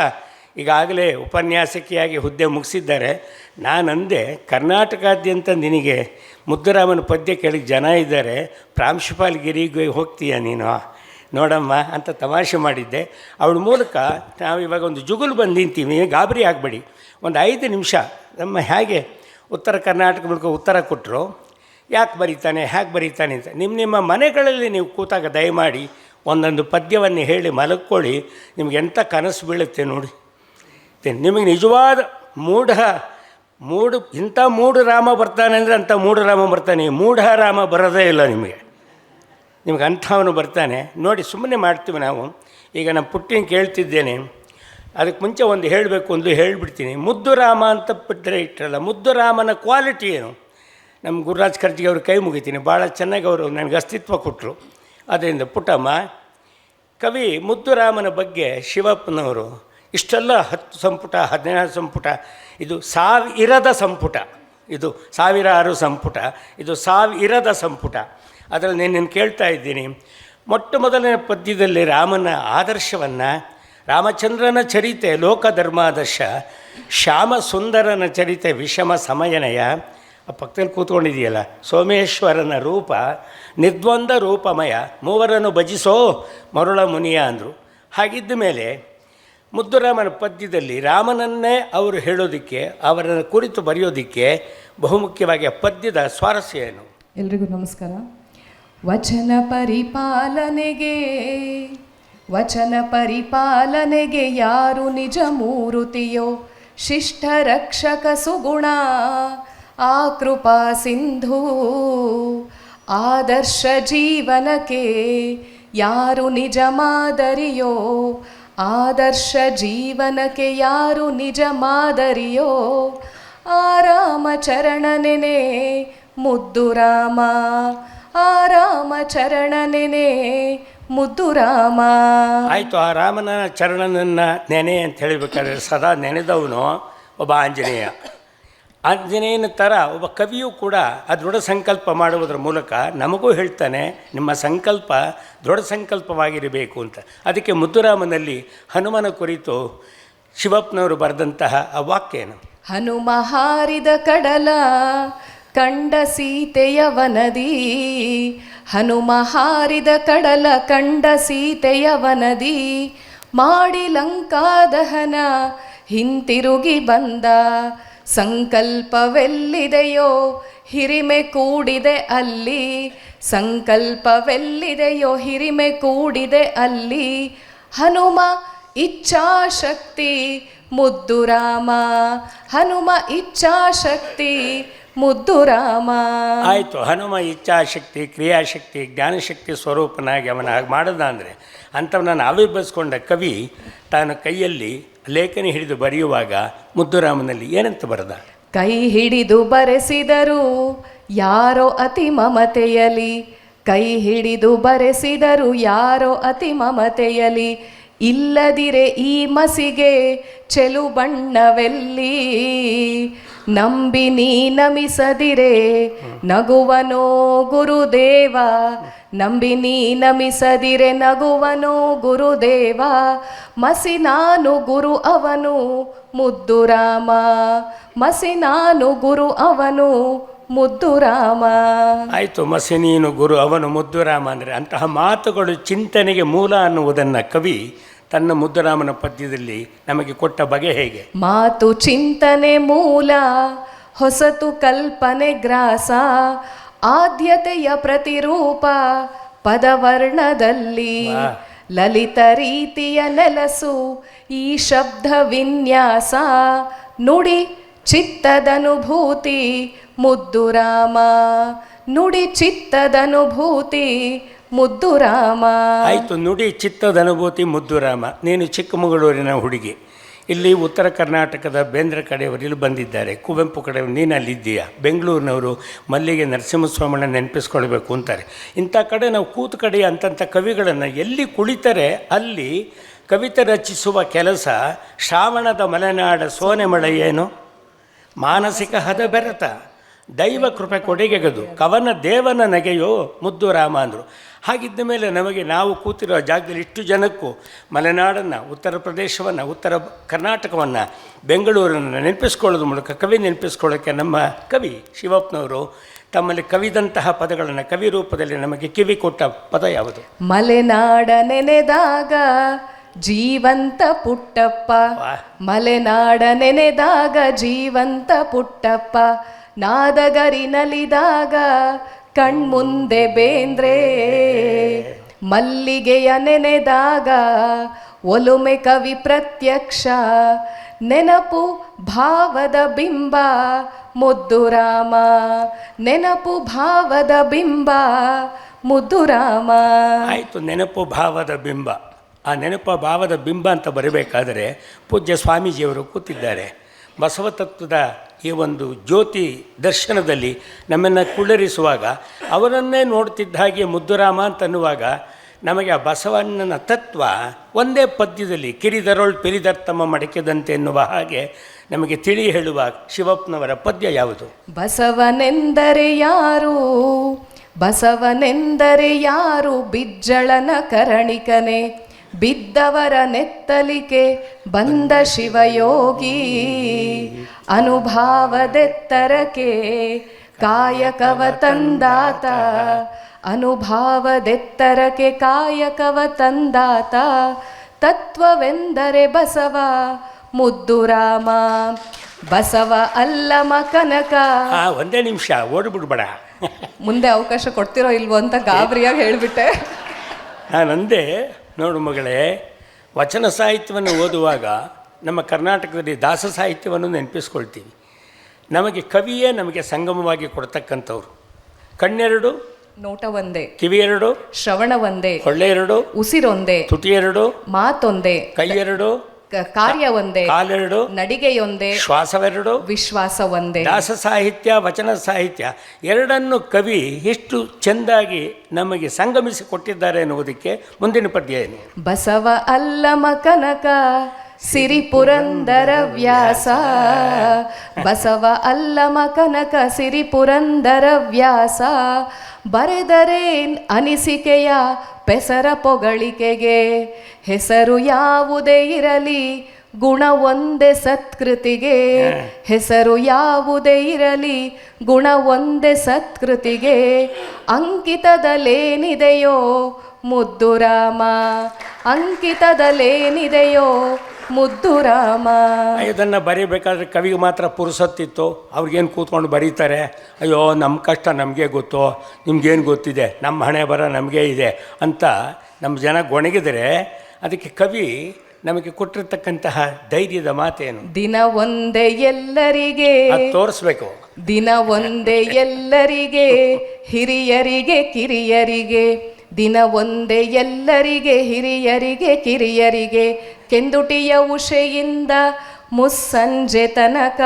ಈಗಾಗಲೇ ಉಪನ್ಯಾಸಕಿಯಾಗಿ ಹುದ್ದೆ ಮುಗಿಸಿದ್ದಾರೆ. ನಾನಂದೆ ಕರ್ನಾಟಕಾದ್ಯಂತ ನಿನಗೆ ಮುದ್ದುರಾಮನ ಪದ್ಯ ಕೇಳಿ ಜನ ಇದ್ದಾರೆ. ಪ್ರಾಂಶುಪಾಲ್ ಗಿರಿಗೆ ಹೋಗ್ತೀಯ ನೀನು? ನೋಡಮ್ಮ ಅಂತ ತಮಾಷೆ ಮಾಡಿದ್ದೆ. ಅವಳ ಮೂಲಕ ನಾವು ಇವಾಗ ಒಂದು ಜುಗುಲು ಬಂದು ನಿಂತೀವಿ, ಗಾಬರಿ ಆಗಬೇಡಿ. ಒಂದು ಐದು ನಿಮಿಷ, ನಮ್ಮ ಹೇಗೆ ಉತ್ತರ ಕರ್ನಾಟಕ ಮೂಲಕ ಉತ್ತರ ಕೊಟ್ಟರು ಯಾಕೆ ಬರೀತಾನೆ, ಹೇಗೆ ಬರೀತಾನೆ ಅಂತ. ನಿಮ್ಮ ನಿಮ್ಮ ಮನೆಗಳಲ್ಲಿ ನೀವು ಕೂತಾಗ ದಯಮಾಡಿ ಒಂದೊಂದು ಪದ್ಯವನ್ನು ಹೇಳಿ ಮಲಕ್ಕೊಳ್ಳಿ ನಿಮ್ಗೆ ಎಂಥ ಕನಸು ಬೀಳುತ್ತೆ ನೋಡಿ. ನಿಮಗೆ ನಿಜವಾದ ಮೂಢ, ಮೂಡು, ಇಂಥ ಮೂಡು ರಾಮ ಬರ್ತಾನೆ ಅಂದರೆ ಅಂಥ ಮೂಡು ರಾಮ ಬರ್ತಾನೆ. ಮೂಢ ರಾಮ ಬರೋದೇ ಇಲ್ಲ ನಿಮಗೆ. ನಿಮ್ಗೆ ಅಂಥವನು ಬರ್ತಾನೆ. ನೋಡಿ, ಸುಮ್ಮನೆ ಮಾಡ್ತೀವಿ ನಾವು. ಈಗ ನಮ್ಮ ಪುಟ್ಟಿನ ಕೇಳ್ತಿದ್ದೇನೆ. ಅದಕ್ಕೆ ಮುಂಚೆ ಒಂದು ಹೇಳಬೇಕು, ಒಂದು ಹೇಳಿಬಿಡ್ತೀನಿ. ಮುದ್ದು ರಾಮ ಅಂತ ಬಿಟ್ಟರೆ ಇಟ್ಟರಲ್ಲ ಮುದ್ದು ರಾಮನ ಕ್ವಾಲಿಟಿ ಏನು? ನಮ್ಮ ಗುರುರಾಜ್ ಖರ್ಜಿಗೆ ಅವ್ರ ಕೈ ಮುಗಿತೀನಿ. ಭಾಳ ಚೆನ್ನಾಗಿ ಅವರು ನನಗೆ ಅಸ್ತಿತ್ವ ಕೊಟ್ಟರು ಅದರಿಂದ ಪುಟ್ಟಮ್ಮ, ಕವಿ ಮುದ್ದುರಾಮನ ಬಗ್ಗೆ ಶಿವಪ್ಪನವರು ಇಷ್ಟೆಲ್ಲ ಹತ್ತು ಸಂಪುಟ, ಹದಿನೈದು ಸಂಪುಟ, ಇದು ಸಾವಿರದ ಸಂಪುಟ. ಇದು ಸಾವಿರಾರು ಸಂಪುಟ. ಇದು ಸಾವಿರದ ಸಂಪುಟ. ಅದರಲ್ಲಿ ನಿನ್ನನ್ನು ನಾನು ಕೇಳ್ತಾ ಇದ್ದೀನಿ. ಮೊಟ್ಟ ಮೊದಲನೇ ಪದ್ಯದಲ್ಲಿ ರಾಮನ ಆದರ್ಶವನ್ನು, ರಾಮಚಂದ್ರನ ಚರಿತೆ, ಲೋಕಧರ್ಮಾದರ್ಶ ಶ್ಯಾಮ ಸುಂದರನ ಚರಿತೆ, ವಿಷಮ ಸಮಯನಯ. ಆ ಪಕ್ಕದಲ್ಲಿ ಕೂತ್ಕೊಂಡಿದೆಯಲ್ಲ, ಸೋಮೇಶ್ವರನ ರೂಪ, ನಿರ್ದ್ವಂದ ರೂಪಮಯ, ಮೂವರನ್ನು ಭಜಿಸೋ ಮರುಳ ಮುನಿಯ ಅಂದರು. ಹಾಗಿದ್ದ ಮೇಲೆ ಮುದ್ದುರಾಮನ ಪದ್ಯದಲ್ಲಿ ರಾಮನನ್ನೇ ಅವರು ಹೇಳೋದಕ್ಕೆ, ಅವರನ್ನು ಕುರಿತು ಬರೆಯೋದಕ್ಕೆ ಬಹುಮುಖ್ಯವಾಗಿ ಆ ಪದ್ಯದ ಸ್ವಾರಸ್ಯ ಏನು? ಎಲ್ರಿಗೂ ನಮಸ್ಕಾರ. ವಚನ ಪರಿಪಾಲನೆಗೆ ವಚನ ಪರಿಪಾಲನೆಗೆ ಯಾರು ನಿಜ ಮೂರುತಿಯೋ ಶಿಷ್ಟ ರಕ್ಷಕ ಸುಗುಣ, ಆ ಕೃಪಾ ಸಿಂಧು, ಆದರ್ಶ ಜೀವನಕ್ಕೆ ಯಾರು ನಿಜ ಮಾದರಿಯೋ, ಆದರ್ಶ ಜೀವನಕ್ಕೆ ಯಾರು ನಿಜ ಮಾದರಿಯೋ, ಆ ರಾಮ ಚರಣನೆನೆ ಮುದ್ದು ರಾಮ ಆ ರಾಮ ಮುದ್ದು ರಾಮ. ಆಯಿತು ಆ ರಾಮನ ಚರಣನನ್ನ ನೆನೆ ಅಂತ ಹೇಳಬೇಕಾದ್ರೆ ಸದಾ ನೆನೆದವನು ಒಬ್ಬ ಆಂಜನೇಯ. ಆಂಜನೇಯನ ಥರ ಒಬ್ಬ ಕವಿಯೂ ಕೂಡ ಆ ದೃಢ ಸಂಕಲ್ಪ ಮಾಡುವುದರ ಮೂಲಕ ನಮಗೂ ಹೇಳ್ತಾನೆ ನಿಮ್ಮ ಸಂಕಲ್ಪ ದೃಢ ಸಂಕಲ್ಪವಾಗಿರಬೇಕು ಅಂತ. ಅದಕ್ಕೆ ಮುದ್ದುರಾಮನಲ್ಲಿ ಹನುಮನ ಕುರಿತು ಶಿವಪ್ಪನವರು ಬರೆದಂತಹ ಆ ವಾಕ್ಯ ಏನು? ಹನುಮ ಹಾರಿದ ಕಡಲ ಕಂಡ ಸೀತೆಯ ವನದಿ, ಹನುಮ ಹಾರಿದ ಕಡಲ ಕಂಡ ಸೀತೆಯ ವನದಿ, ಮಾಡಿ ಲಂಕಾದಹನ ಹಿಂತಿರುಗಿ ಬಂದ. ಸಂಕಲ್ಪವೆಲ್ಲಿದೆಯೋ, ಹಿರಿಮೆ ಕೂಡಿದೆ ಅಲ್ಲಿ. ಸಂಕಲ್ಪವೆಲ್ಲಿದೆಯೋ, ಹಿರಿಮೆ ಕೂಡಿದೆ ಅಲ್ಲಿ. ಹನುಮ ಇಚ್ಛಾಶಕ್ತಿ ಮುದ್ದು ರಾಮ, ಹನುಮ ಇಚ್ಛಾಶಕ್ತಿ ಮುದ್ದು ರಾಮ. ಆಯಿತು ಹನುಮ ಇಚ್ಛಾಶಕ್ತಿ ಕ್ರಿಯಾಶಕ್ತಿ ಜ್ಞಾನಶಕ್ತಿ ಸ್ವರೂಪನಾಗಿ ಅವನ ಹಾಗೆ ಮಾಡದ ಅಂದರೆ ಅಂಥವನನ್ನು ಆವಿರ್ಭವಿಸ್ಕೊಂಡ ಕವಿ ತಾನು ಕೈಯಲ್ಲಿ ಲೇಖನಿ ಹಿಡಿದು ಬರೆಯುವಾಗ ಮುದ್ದುರಾಮನಲ್ಲಿ ಏನಂತ ಬರೆದ? ಕೈ ಹಿಡಿದು ಬರೆಸಿದರು ಯಾರೋ ಅತಿ ಮಮತೆಯಲಿ ಕೈ ಹಿಡಿದು ಬರೆಸಿದರು ಯಾರೋ ಅತಿ ಮಮತೆಯಲಿ ಇಲ್ಲದಿರೆ ಈ ಮಸಿಗೆ ಚೆಲು ಬಣ್ಣವೆಲ್ಲಿ ನಂಬಿ ನೀ ನಮಿಸದಿರೆ, ನಗುವನೋ ಗುರುದೇವ. ನಂಬಿ ನೀ ನಮಿಸದಿರೆ, ನಗುವನೋ ಗುರುದೇವ. ಮಸಿ ನಾನು ಗುರು ಅವನು ಮುದ್ದು ರಾಮ ಮಸಿ ನಾನು ಗುರು ಅವನು ಮುದ್ದು ರಾಮ ಆಯಿತು, ಮಸಿ ನೀನು ಗುರು ಅವನು, ಮುದ್ದುರಾಮ ಅಂದರೆ ಅಂತಹ ಮಾತುಗಳು ಚಿಂತನೆಗೆ ಮೂಲ ಅನ್ನುವುದನ್ನು ಕವಿ ತನ್ನ ಮುದ್ದರಾಮನ ಪದ್ಯದಲ್ಲಿ ನಮಗೆ ಕೊಟ್ಟ ಬಗೆ ಹೇಗೆ? ಮಾತು ಚಿಂತನೆ ಮೂಲ ಹೊಸತು ಕಲ್ಪನೆ ಗ್ರಾಸ ಆದ್ಯತೆಯ ಪ್ರತಿರೂಪ ಪದವರ್ಣದಲ್ಲಿ ಲಲಿತ ರೀತಿಯ ನೆಲಸು ಈ ಶಬ್ದ ವಿನ್ಯಾಸ. ನುಡಿ ಚಿತ್ತದನುಭೂತಿ ಮುದ್ದು ರಾಮ ನುಡಿ ಚಿತ್ತದನುಭೂತಿ ಮುದ್ದು ರಾಮ ಆಯಿತು, ನುಡಿ ಚಿತ್ತದ ಅನುಭೂತಿ ಮುದ್ದುರಾಮ. ನೀನು ಚಿಕ್ಕಮಗಳೂರಿನ ಹುಡುಗಿ. ಇಲ್ಲಿ ಉತ್ತರ ಕರ್ನಾಟಕದ ಬೇಂದ್ರ ಕಡೆಯವರಿಲ್ಲಿ ಬಂದಿದ್ದಾರೆ. ಕುವೆಂಪು ಕಡೆ ನೀನು ಅಲ್ಲಿದ್ದೀಯಾ ಬೆಂಗಳೂರಿನವರು ಮಲ್ಲಿಗೆ ನರಸಿಂಹಸ್ವಾಮಿನ ನೆನಪಿಸ್ಕೊಳ್ಬೇಕು ಅಂತಾರೆ. ಇಂಥ ಕಡೆ ನಾವು ಕೂತು ಕಡೆ ಅಂತಂಥ ಕವಿಗಳನ್ನು ಎಲ್ಲಿ ಕುಳಿತರೆ ಅಲ್ಲಿ ಕವಿತೆ ರಚಿಸುವ ಕೆಲಸ ಶ್ರಾವಣದ ಮಲೆನಾಡ ಸೋನೆ ಮಳೆ ಏನು? ಮಾನಸಿಕ ಹದ ಬೆರತ. ದೈವ ಕೃಪೆ ಕೊಡುಗೆಗದು. ಕವನ ದೇವನ ನಗೆಯೋ ಮುದ್ದು ರಾಮ ಅಂದರು. ಹಾಗಿದ್ದ ಮೇಲೆ ನಮಗೆ ನಾವು ಕೂತಿರೋ ಜಾಗದಲ್ಲಿ ಇಷ್ಟು ಜನಕ್ಕೂ ಮಲೆನಾಡನ್ನು ಉತ್ತರ ಪ್ರದೇಶವನ್ನು ಉತ್ತರ ಕರ್ನಾಟಕವನ್ನು ಬೆಂಗಳೂರನ್ನು ನೆನಪಿಸ್ಕೊಳ್ಳೋದ್ರ ಮೂಲಕ ಕವಿ ನೆನಪಿಸ್ಕೊಳ್ಳೋಕ್ಕೆ ನಮ್ಮ ಕವಿ ಶಿವಪ್ಪನವರು ತಮ್ಮಲ್ಲಿ ಕವಿದಂತಹ ಪದಗಳನ್ನು ಕವಿ ರೂಪದಲ್ಲಿ ನಮಗೆ ಕಿವಿ ಕೊಟ್ಟ ಪದ ಯಾವುದು? ಮಲೆನಾಡ ನೆನೆದಾಗ ಜೀವಂತ ಪುಟ್ಟಪ್ಪ. ಮಲೆನಾಡ ನೆನೆದಾಗ ಜೀವಂತ ಪುಟ್ಟಪ್ಪ. ನಾದಗರಿ ನಲಿದಾಗ ಕಣ್ಮುಂದೆ ಬೇಂದ್ರೆ, ಮಲ್ಲಿಗೆಯ ನೆನೆದಾಗ ಒಲುಮೆ ಕವಿ ಪ್ರತ್ಯಕ್ಷ, ನೆನಪು ಭಾವದ ಬಿಂಬ ಮುದ್ದು ರಾಮ ನೆನಪು ಭಾವದ ಬಿಂಬ ಮುದ್ದು ರಾಮ ಆಯಿತು, ನೆನಪು ಭಾವದ ಬಿಂಬ. ಆ ನೆನಪು ಭಾವದ ಬಿಂಬ ಅಂತ ಬರಬೇಕಾದರೆ ಪೂಜ್ಯ ಸ್ವಾಮೀಜಿಯವರು ಕೂತಿದ್ದಾರೆ. ಬಸವ ತತ್ವದ ಈ ಒಂದು ಜ್ಯೋತಿ ದರ್ಶನದಲ್ಲಿ ನಮ್ಮನ್ನು ಕುಳ್ಳರಿಸುವಾಗ ಅವರನ್ನೇ ನೋಡ್ತಿದ್ದ ಹಾಗೆ ಮುದ್ದುರಾಮ ಅಂತನ್ನುವಾಗ, ನಮಗೆ ಆ ಬಸವಣ್ಣನ ತತ್ವ ಒಂದೇ ಪದ್ಯದಲ್ಲಿ ಕಿರಿದರೊಳ್ ಪಿರಿದರ್ತಮ್ಮ ಮಡಕೆದಂತೆ ಎನ್ನುವ ಹಾಗೆ ನಮಗೆ ತಿಳಿ ಹೇಳುವ ಶಿವಪ್ಪನವರ ಪದ್ಯ ಯಾವುದು? ಬಸವನೆಂದರೆ ಯಾರು? ಬಸವನೆಂದರೆ ಯಾರು? ಬಿಜ್ಜಳನ ಕರಣಿಕನೆ? ಬಿದ್ದವರ ನೆತ್ತಲಿಕೆ ಬಂದ ಶಿವಯೋಗಿ ಅನುಭಾವದೆತ್ತರಕ್ಕೆ ಕಾಯಕವ ತಂದಾತ ಅನುಭಾವದೆತ್ತರಕೆ ಕಾಯಕವ ತಂದಾತ ತತ್ವವೆಂದರೆ ಬಸವ ಮುದ್ದು ರಾಮ ಬಸವ ಅಲ್ಲಮ ಕನಕ. ಒಂದೇ ನಿಮಿಷ ಓಡ್ಬಿಡ್ಬೇಡ ಮುಂದೆ ಅವಕಾಶ ಕೊಡ್ತಿರೋ ಇಲ್ವೋ ಅಂತ ಗಾಬರಿಯಾಗಿ ಹೇಳ್ಬಿಟ್ಟೆ. ನಾನಂದೆ ನೋಡು ಮಗಳೇ ವಚನ ಸಾಹಿತ್ಯವನ್ನು ಓದುವಾಗ ನಮ್ಮ ಕರ್ನಾಟಕದಲ್ಲಿ ದಾಸ ಸಾಹಿತ್ಯವನ್ನು ನೆನಪಿಸ್ಕೊಳ್ತೀವಿ. ನಮಗೆ ಕವಿಯೇ ನಮಗೆ ಸಂಗಮವಾಗಿ ಕೊಡ್ತಕ್ಕಂಥವ್ರು. ಕಣ್ಣೆರಡು ನೋಟ ಒಂದೇ. ಕಿವಿ ಎರಡು ಶ್ರವಣ ಒಂದೇ. ಕೊಳ್ಳೆ ಎರಡು ಉಸಿರೊಂದೇ. ತುಟಿ ಎರಡು ಮಾತೊಂದೇ. ಕೈ ಎರಡು ಕ- ಕಾರ್ಯ ಒಂದೇ ಕಾಲೆರಡು ನಡಿಗೆಯೊಂದೇ ಶ್ವಾಸವೆರಡು ವಿಶ್ವಾಸ ಒಂದೇ ದಾಸ ಸಾಹಿತ್ಯ ವಚನ ಸಾಹಿತ್ಯ ಎರಡನ್ನು ಕವಿ ಎಷ್ಟು ಚೆಂದಾಗಿ ನಮಗೆ ಸಂಗಮಿಸಿ ಕೊಟ್ಟಿದ್ದಾರೆ ಎನ್ನುವುದಕ್ಕೆ ಮುಂದಿನ ಪದ್ಯ ಏನು ಬಸವ ಅಲ್ಲಮ ಕನಕ ಸಿರಿ ಪುರಂದರ ವ್ಯಾಸ. ಬಸವ ಅಲ್ಲಮ ಕನಕ ಸಿರಿ ಪುರಂದರ ವ್ಯಾಸ. ಬರೆದರೆ ಅನಿಸಿಕೆಯ ಪೆಸರ ಪೊಗಳಿಕೆಗೆ ಹೆಸರು ಯಾವುದೇ ಇರಲಿ ಗುಣ ಒಂದೇ ಸತ್ಕೃತಿಗೆ ಹೆಸರು ಯಾವುದೇ ಇರಲಿ ಗುಣ ಒಂದೇ ಸತ್ಕೃತಿಗೆ ಅಂಕಿತದಲ್ಲೇನಿದೆಯೋ ಮುದ್ದು ರಾಮ ಅಂಕಿತದಲ್ಲೇನಿದೆಯೋ ಮುದ್ದು ರಾಮ. ಇದನ್ನು ಬರೀಬೇಕಾದ್ರೆ ಕವಿಗೆ ಮಾತ್ರ ಪುರುಸತ್ತಿತ್ತು. ಅವ್ರಿಗೇನು ಕೂತ್ಕೊಂಡು ಬರೀತಾರೆ? ಅಯ್ಯೋ ನಮ್ಮ ಕಷ್ಟ ನಮಗೆ ಗೊತ್ತು. ನಿಮ್ಗೇನು ಗೊತ್ತಿದೆ? ನಮ್ಮ ಹಣೆ ಬರ ನಮಗೆ ಇದೆ ಅಂತ ನಮ್ಮ ಜನ ಗೊಣಗಿದರೆ ಅದಕ್ಕೆ ಕವಿ ನಮಗೆ ಕೊಟ್ಟಿರ್ತಕ್ಕಂತಹ ಧೈರ್ಯದ ಮಾತೇನು? ದಿನ ಒಂದೇ ಎಲ್ಲರಿಗೆ. ತೋರಿಸ್ಬೇಕು. ದಿನ ಒಂದೇ ಎಲ್ಲರಿಗೆ ಹಿರಿಯರಿಗೆ ಕಿರಿಯರಿಗೆ. ದಿನ ಒಂದೇ ಎಲ್ಲರಿಗೆ ಹಿರಿಯರಿಗೆ ಕಿರಿಯರಿಗೆ. ಕೆಂದುಟಿಯ ಉಷೆಯಿಂದ ಮುಸ್ಸಂಜೆ ತನಕ.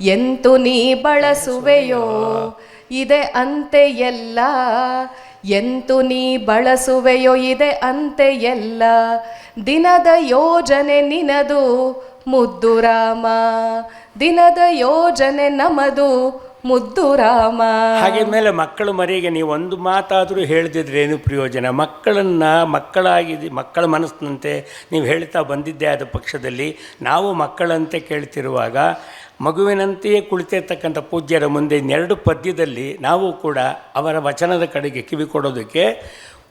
ಎಂತು ನೀ ಬಳಸುವೆಯೋ? ಇದೆ ಅಂತೆ ಎಲ್ಲ ಎಂತು ನೀ ಬಳಸುವೆಯೋ? ಇದೆ ಅಂತೆ ಎಲ್ಲ ದಿನದ ಯೋಜನೆ ನಿನದು ಮುದ್ದು ರಾಮ. ದಿನದ ಯೋಜನೆ ನಮದು ಮುದ್ದು ರಾಮ. ಹಾಗೆ ಮೇಲೆ ಮಕ್ಕಳು ಮರಿಗೆ ನೀವು ಒಂದು ಮಾತಾದರೂ ಹೇಳ್ದಿದ್ರೆ ಏನು ಪ್ರಯೋಜನ? ಮಕ್ಕಳನ್ನು ಮಕ್ಕಳಾಗಿ ಮಕ್ಕಳ ಮನಸ್ಸಿನಂತೆ ನೀವು ಹೇಳ್ತಾ ಬಂದಿದ್ದೇ ಆದ ಪಕ್ಷದಲ್ಲಿ ನಾವು ಮಕ್ಕಳಂತೆ ಕೇಳ್ತಿರುವಾಗ ಮಗುವಿನಂತೆಯೇ ಕುಳಿತಿರ್ತಕ್ಕಂಥ ಪೂಜ್ಯರ ಮುಂದೆ ಇನ್ನೆರಡು ಪದ್ಯದಲ್ಲಿ ನಾವು ಕೂಡ ಅವರ ವಚನದ ಕಡೆಗೆ ಕಿವಿ ಕೊಡೋದಕ್ಕೆ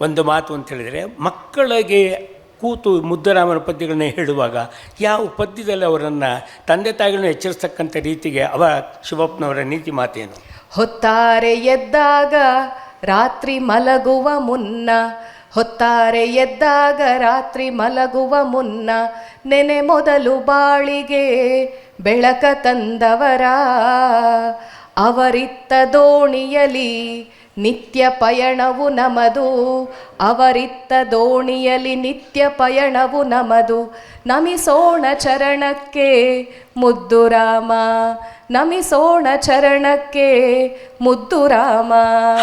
ಒಂದು ಮಾತು ಅಂತ ಹೇಳಿದರೆ ಮಕ್ಕಳಿಗೆ ಕೂತು ಮುದ್ದರಾಮನ ಪದ್ಯಗಳನ್ನ ಹೇಳುವಾಗ ಯಾವ ಪದ್ಯದಲ್ಲಿ ಅವರನ್ನು ತಂದೆ ತಾಯಿಗಳನ್ನ ಎಚ್ಚರಿಸ್ತಕ್ಕಂಥ ರೀತಿಗೆ ಅವ ಶಿವಪ್ಪನವರ ನೀತಿ ಮಾತೇನು? ಹೊತ್ತಾರೆ ಎದ್ದಾಗ ರಾತ್ರಿ ಮಲಗುವ ಮುನ್ನ, ಹೊತ್ತಾರೆ ಎದ್ದಾಗ ರಾತ್ರಿ ಮಲಗುವ ಮುನ್ನ, ನೆನೆ ಮೊದಲು ಬಾಳಿಗೆ ಬೆಳಕ ತಂದವರ. ಅವರಿತ್ತ ದೋಣಿಯಲಿ ನಿತ್ಯ ಪಯಣವು ನಮದು. ಅವರಿತ್ತ ದೋಣಿಯಲಿ ನಿತ್ಯ ಪಯಣವು ನಮದು. ನಮಿಸೋಣ ಚರಣಕ್ಕೆ ಮುದ್ದು ರಾಮ. ನಮಿಸೋಣ ಚರಣಕ್ಕೆ ಮುದ್ದು ರಾಮ.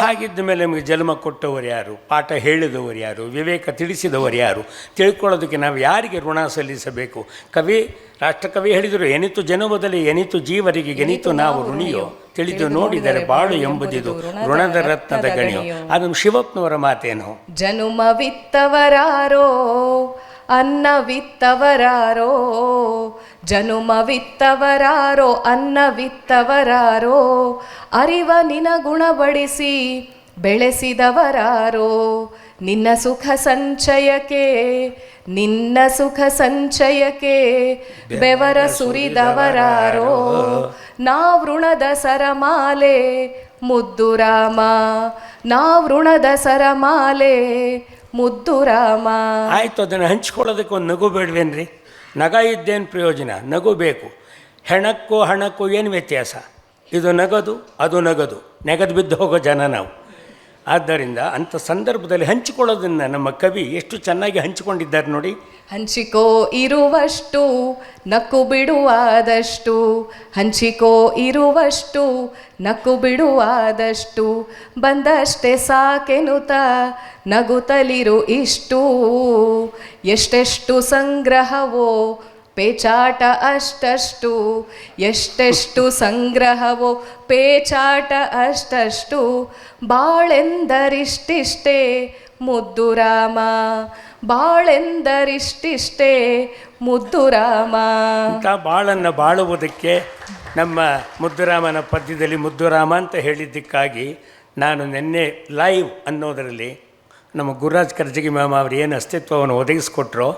ಹಾಗಿದ್ದ ಮೇಲೆ ನಮಗೆ ಜನ್ಮ ಕೊಟ್ಟವರು ಯಾರು? ಪಾಠ ಹೇಳಿದವರು ಯಾರು? ವಿವೇಕ ತಿಳಿಸಿದವರು ಯಾರು? ತಿಳ್ಕೊಳ್ಳೋದಕ್ಕೆ ನಾವು ಯಾರಿಗೆ ಋಣ ಸಲ್ಲಿಸಬೇಕು? ಕವಿ, ರಾಷ್ಟ್ರಕವಿ ಹೇಳಿದರು, ಎನಿತು ಜನುಮದಲ್ಲಿ ಎನಿತು ಜೀವರಿಗೆ, ಎನಿತು ನಾವು ಋಣಿಯೋ? ತಿಳಿದು ನೋಡಿದರೆ ಬಾಳು ಎಂಬುದಿದು ಋಣದ ರತ್ನದ ಗಣಿಯು. ಅದು ಶಿವಪ್ನವರ ಮಾತೇನು? ಜನುಮವಿತ್ತವರಾರೋ ಅನ್ನವಿತ್ತವರಾರೋ ಜನುಮವಿತ್ತವರಾರೋ ಅನ್ನವಿತ್ತವರಾರೋ ಅರಿವ ನಿನ ಗುಣಬಡಿಸಿ ಬೆಳೆಸಿದವರಾರೋ ನಿನ್ನ ಸುಖ ಸಂಚಯಕ್ಕೆ, ನಿನ್ನ ಸುಖ ಸಂಚಯಕ್ಕೆ ಬೆವರ ಸುರಿದವರಾರೋ ನಾವೃಣದ ಸರಮಾಲೆ, ಮುದ್ದು ರಾಮ ನಾವೃಣದ ಸರಮಾಲೆ, ಮುದ್ದು ರಾಮ. ಆಯಿತು, ಅದನ್ನು ಹಂಚ್ಕೊಳ್ಳೋದಕ್ಕೆ ಒಂದು ನಗು ಬೇಡವೇನ್ರಿ? ನಗ ಇದ್ದೇನು ಪ್ರಯೋಜನ? ನಗು ಬೇಕು. ಹೆಣಕ್ಕೂ ಹಣಕ್ಕೂ ಏನು ವ್ಯತ್ಯಾಸ? ಇದು ನಗದು, ಅದು ನಗದು. ನೆಗದು ಬಿದ್ದು ಹೋಗೋ ಜನ ನಾವು. ಆದ್ದರಿಂದ ಅಂಥ ಸಂದರ್ಭದಲ್ಲಿ ಹಂಚಿಕೊಳ್ಳೋದನ್ನು ನಮ್ಮ ಕವಿ ಎಷ್ಟು ಚೆನ್ನಾಗಿ ಹಂಚಿಕೊಂಡಿದ್ದಾರೆ ನೋಡಿ. ಹಂಚಿಕೋ ಇರುವಷ್ಟು ನಕ್ಕು ಬಿಡುವಾದಷ್ಟು, ಹಂಚಿಕೋ ಇರುವಷ್ಟು ನಕ್ಕು ಬಿಡುವಾದಷ್ಟು, ಬಂದಷ್ಟೇ ಸಾಕೆನುತ ನಗುತ್ತಲಿರು ಇಷ್ಟು, ಎಷ್ಟೆಷ್ಟು ಸಂಗ್ರಹವೋ ಪೇಚಾಟ ಅಷ್ಟಷ್ಟು, ಎಷ್ಟೆಷ್ಟು ಸಂಗ್ರಹವೋ ಪೇಚಾಟ ಅಷ್ಟಷ್ಟು, ಬಾಳೆಂದರಿಷ್ಟಿಷ್ಟೇ ಮುದ್ದು ರಾಮ ಬಾಳೆಂದರಿಷ್ಟಿಷ್ಟೇ ಮುದ್ದು ರಾಮ ಇಂಥ ಬಾಳನ್ನು ಬಾಳುವುದಕ್ಕೆ ನಮ್ಮ ಮುದ್ದುರಾಮನ ಪದ್ಯದಲ್ಲಿ ಮುದ್ದುರಾಮ ಅಂತ ಹೇಳಿದ್ದಕ್ಕಾಗಿ ನಾನು ನಿನ್ನೆ ಲೈವ್ ಅನ್ನೋದರಲ್ಲಿ ನಮ್ಮ ಗುರುರಾಜ್ ಕರ್ಜಗಿ ಮ್ಯಾಮ್ ಅವರು ಏನು ಅಸ್ತಿತ್ವವನ್ನು ಒದಗಿಸ್ಕೊಟ್ರೋ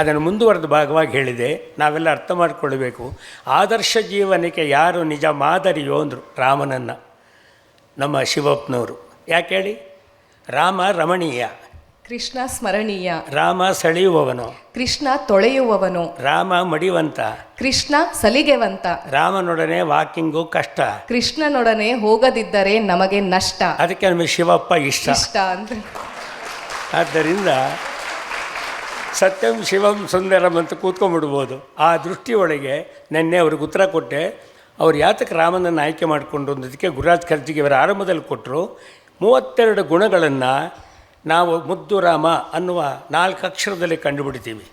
ಅದನ್ನು ಮುಂದುವರೆದ ಭಾಗವಾಗಿ ಹೇಳಿದೆ ನಾವೆಲ್ಲ ಅರ್ಥ ಮಾಡಿಕೊಳ್ಳಬೇಕು. ಆದರ್ಶ ಜೀವನಕ್ಕೆ ಯಾರು ನಿಜ ಮಾದರಿಯೋ ಅಂದರು ರಾಮನನ್ನು ನಮ್ಮ ಶಿವಪ್ಪನವರು. ಯಾಕೆ ಹೇಳಿ? ರಾಮ ರಮಣೀಯ. ಕೃಷ್ಣ ಸ್ಮರಣೀಯ. ರಾಮ ಸೆಳೆಯುವವನು. ಕೃಷ್ಣ ತೊಳೆಯುವವನು. ರಾಮ ಮಡಿವಂತ. ಕೃಷ್ಣ ಸಲಿಗೆವಂತ. ರಾಮನೊಡನೆ ವಾಕಿಂಗು ಕಷ್ಟ. ಕೃಷ್ಣನೊಡನೆ ಹೋಗದಿದ್ದರೆ ನಮಗೆ ನಷ್ಟ. ಅದಕ್ಕೆ ನಮಗೆ ಶಿವಪ್ಪ ಇಷ್ಟ. ಇಷ್ಟ ಅಂತ ಆದ್ದರಿಂದ ಸತ್ಯಂ ಶಿವಂ ಸುಂದರಂ ಅಂತ ಕೂತ್ಕೊಂಡ್ಬಿಡ್ಬೋದು. ಆ ದೃಷ್ಟಿಯೊಳಗೆ ನೆನ್ನೆ ಅವ್ರಿಗೆ ಉತ್ತರ ಕೊಟ್ಟೆ. ಅವ್ರು ಯಾತಕ್ಕೆ ರಾಮನನ್ನು ಆಯ್ಕೆ ಮಾಡಿಕೊಂಡು ಅನ್ನೋದಕ್ಕೆ ಗುರುರಾಜ್ ಖರ್ಜಿಗೆ ಅವರ ಆರಂಭದಲ್ಲಿ ಕೊಟ್ಟರು. ಮೂವತ್ತೆರಡು ಗುಣಗಳನ್ನು ನಾವು ಮುದ್ದು ರಾಮ ಅನ್ನುವ ನಾಲ್ಕು ಅಕ್ಷರದಲ್ಲಿ ಕಂಡುಬಿಡ್ತೀವಿ.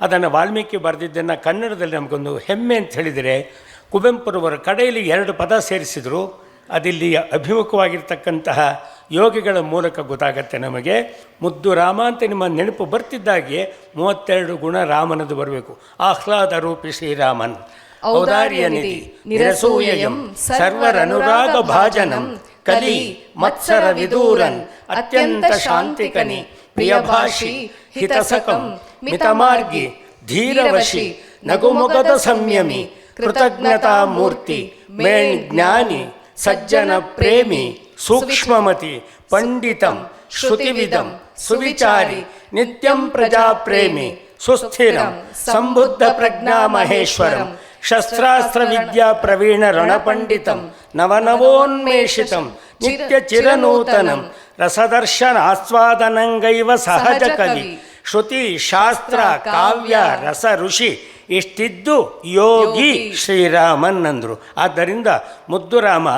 ಅದನ್ನು ವಾಲ್ಮೀಕಿ ಬರೆದಿದ್ದನ್ನು ಕನ್ನಡದಲ್ಲಿ ನಮಗೊಂದು ಹೆಮ್ಮೆ ಅಂತ ಹೇಳಿದರೆ ಕುವೆಂಪುರವರ ಕಡೆಯಲ್ಲಿ ಎರಡು ಪದ ಸೇರಿಸಿದರು. ಅದಿಲ್ಲಿ ಅಭಿಮುಖವಾಗಿರ್ತಕ್ಕಂತಹ ಯೋಗಿಗಳ ಮೂಲಕ ಗೊತ್ತಾಗತ್ತೆ ನಮಗೆ. ಮುದ್ದು ರಾಮ ಅಂತ ನಿಮ್ಮ ನೆನಪು ಬರ್ತಿದ್ದಾಗೆ ಮೂವತ್ತೆರಡು ಗುಣ ರಾಮನದು ಬರಬೇಕು. ಆಹ್ಲಾದ ರೂಪಿ ಶ್ರೀರಾಮನ್. ಔದಾರ್ಯ ನಿಧಿ ನಿರಸೂಯಂ ಸರ್ವರನುರಾಗ ಭಾಜನಂ. ಕಲಿ ಮತ್ಸರ ವಿದೂರನ್. ಅತ್ಯಂತ ಶಾಂತಿಕನಿ. ಪ್ರಿಯಭಾಷಿ ಹಿತಸಕಂ. ಮಿತಮಾರ್ಗಿ ಧೀರವಶಿ. ನಗುಮೊಗದ ಸಂಯಮಿ. ಕೃತಜ್ಞತಾ ಮೂರ್ತಿ. ಮೇಣ್ ಜ್ಞಾನಿ. சஜ்ஜன பிரேமி சூக்மமதி பண்டிதம் ஸ்ருதிவிதம் சுவிச்சாரி நித்யம் பிரஜா பிரேமி சுஸ்திரம் சம்புத்த பிரஜா மகேஸ்வரம் शस्त्रास्त्र विद्या प्रवीण रणपंडितम नवनवोन्मेषितम नित्य चिरनूतनम रसदर्शन आस्वादनंगैव सहज कवि श्रुति शास्त्र काव्य रस ऋषि ಇಷ್ಟಿದ್ದು ಯೋಗಿ ಶ್ರೀರಾಮನ್ ಅಂದರು ಆದ್ದರಿಂದ ಮುದ್ದುರಾಮ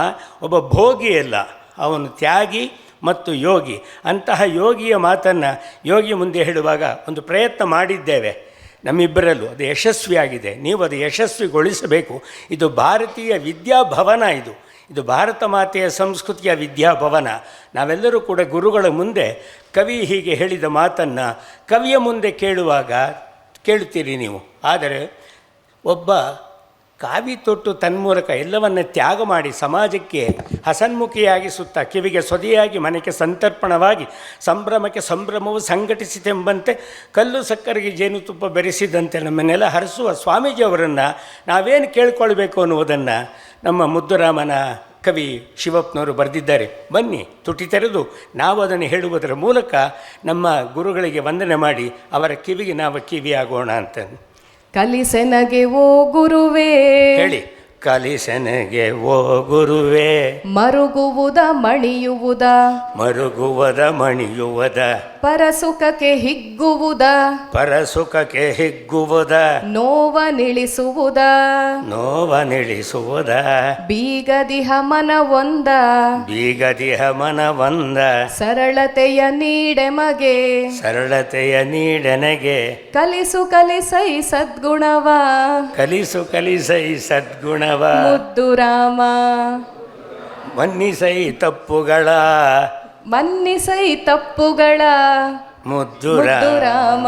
ಒಬ್ಬ ಭೋಗಿಯಲ್ಲ ಅವನು ತ್ಯಾಗಿ ಮತ್ತು ಯೋಗಿ. ಅಂತಹ ಯೋಗಿಯ ಮಾತನ್ನು ಯೋಗಿ ಮುಂದೆ ಹೇಳುವಾಗ ಒಂದು ಪ್ರಯತ್ನ ಮಾಡಿದ್ದೇವೆ. ನಮ್ಮಿಬ್ಬರಲ್ಲೂ ಅದು ಯಶಸ್ವಿಯಾಗಿದೆ. ನೀವು ಅದು ಯಶಸ್ವಿಗೊಳಿಸಬೇಕು. ಇದು ಭಾರತೀಯ ವಿದ್ಯಾಭವನ ಇದು. ಇದು ಭಾರತ ಮಾತೆಯ ಸಂಸ್ಕೃತಿಯ ವಿದ್ಯಾಭವನ. ನಾವೆಲ್ಲರೂ ಕೂಡ ಗುರುಗಳ ಮುಂದೆ ಕವಿ ಹೀಗೆ ಹೇಳಿದ ಮಾತನ್ನು ಕವಿಯ ಮುಂದೆ ಕೇಳುವಾಗ ಕೇಳುತ್ತೀರಿ ನೀವು. ಆದರೆ ಒಬ್ಬ ಕಾವಿ ತೊಟ್ಟು ತನ್ಮೂಲಕ ಎಲ್ಲವನ್ನ ತ್ಯಾಗ ಮಾಡಿ ಸಮಾಜಕ್ಕೆ ಹಸನ್ಮುಖಿಯಾಗಿ ಸುತ್ತ ಕಿವಿಗೆ ಸೊದೆಯಾಗಿ ಮನೆಗೆ ಸಂತರ್ಪಣವಾಗಿ ಸಂಭ್ರಮಕ್ಕೆ ಸಂಭ್ರಮವು ಸಂಘಟಿಸಿತೆಂಬಂತೆ ಕಲ್ಲು ಸಕ್ಕರೆಗೆ ಜೇನುತುಪ್ಪ ಬೆರೆಸಿದಂತೆ ನಮ್ಮನ್ನೆಲ್ಲ ಹರಿಸುವ ಸ್ವಾಮೀಜಿಯವರನ್ನು ನಾವೇನು ಕೇಳ್ಕೊಳ್ಬೇಕು ಅನ್ನುವುದನ್ನು ನಮ್ಮ ಮುದ್ದುರಾಮನ ಕವಿ ಶಿವಪ್ಪನವರು ಬರೆದಿದ್ದಾರೆ. ಬನ್ನಿ ತುಟಿ ತೆರೆದು ನಾವು ಅದನ್ನು ಹೇಳುವುದರ ಮೂಲಕ ನಮ್ಮ ಗುರುಗಳಿಗೆ ವಂದನೆ ಮಾಡಿ ಅವರ ಕಿವಿಗೆ ನಾವು ಕಿವಿಯಾಗೋಣ ಅಂತ ಕಲಿಸೆನಗೆ ಓ ಗುರುವೇ. ಹೇಳಿ ಕಲಿಸನಿಗೆ ಓ ಗುರುವೇ. ಮರುಗುವುದ ಮಣಿಯುವುದ. ಮರುಗುವದ ಮಣಿಯುವದ. ಪರಸುಖಕ್ಕೆ ಹಿಗ್ಗುವುದ? ಪರಸುಖಕ್ಕೆ ಹಿಗ್ಗುವುದ? ನೋವ ನಿಳಿಸುವುದ ನೋವ ನಿಳಿಸುವುದ ಬೀಗದಿಹ ಮನವೊಂದ ಬೀಗದಿಹ ಮನವೊಂದ ಸರಳತೆಯ ನೀಡೆಮಗೆ? ಸರಳತೆಯ ನೀಡನೆಗೆ? ಕಲಿಸು ಕಲಿಸೈ ಸದ್ಗುಣವ? ಕಲಿಸು ಕಲಿಸೈ ಸದ್ಗುಣವ? ಮುದ್ದು ರಾಮ. ಮನ್ನಿಸೈ ತಪ್ಪುಗಳ? ಮನ್ನಿಸೈ ತಪ್ಪುಗಳ ಮುದ್ದು ರಾಮ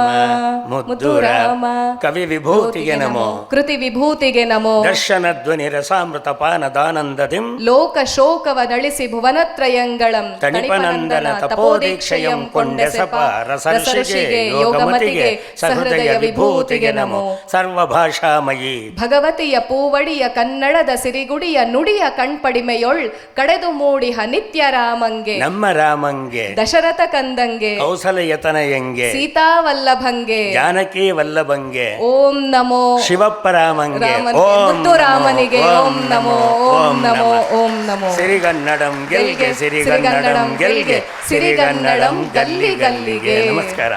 ಮುದ್ದು ರಾಮ ಕವಿ ವಿಭೂತಿಗೆ ನಮೋ ಕೃತಿ ವಿಭೂತಿಗೆ ನಮೋ ದರ್ಶನ ಧ್ವನಿ ರಸಾಮೃತ ಪಾನದಾನಂದದಿಂ ಲೋಕ ಶೋಕವ ನಳಿಸಿ ಭುವನತ್ರಯಂಗಳಂ ತಣಿಪನಂದನ ತಪೋದೀಕ್ಷಯಂ ಕೊಂಡೆಸಪ ರಸಋಷಿಗೆ ಯೋಗಮತಿಗೆ ಸಹೃದಯ ವಿಭೂತಿಗೆ ನಮೋ ಸರ್ವಭಾಷಾಮಯಿ. ಭಗವತಿಯ ಪೂವಡಿಯ ಕನ್ನಡದ ಸಿರಿಗುಡಿಯ ನುಡಿಯ ಕಣ್ಪಡಿಮೆಯೊಳ್ ಕಡೆದು ಮೂಡಿಹ ನಿತ್ಯ ರಾಮಂಗೆ ನಮ್ಮ ರಾಮಂಗೆ ದಶರಥ ಕಂದಂಗೆ ಕೌಸಲಯತನಯಂಗೆ ಸೀತಾವಲ್ಲಭಂಗೆ. ಜಾನಕಿ ವಲ್ಲಭಂಗೆ ಓಂ ನಮೋ ಶಿವಪ್ಪರಾಮಂಗೆ. ಓಂ ರಾಮನಿಗೆ ಓಂ ನಮೋ ಓಂ ನಮೋ ಓಂ ನಮೋ. ಸಿರಿಗನ್ನಡಂ ಗೆಲ್ಗೆ ಸಿರಿಗನ್ನಡಂ ಗೆಲ್ಗೆ ಸಿರಿಗನ್ನಡಂ ಗಲ್ಲಿ ಗಲ್ಲಿಗೆ. ನಮಸ್ಕಾರ.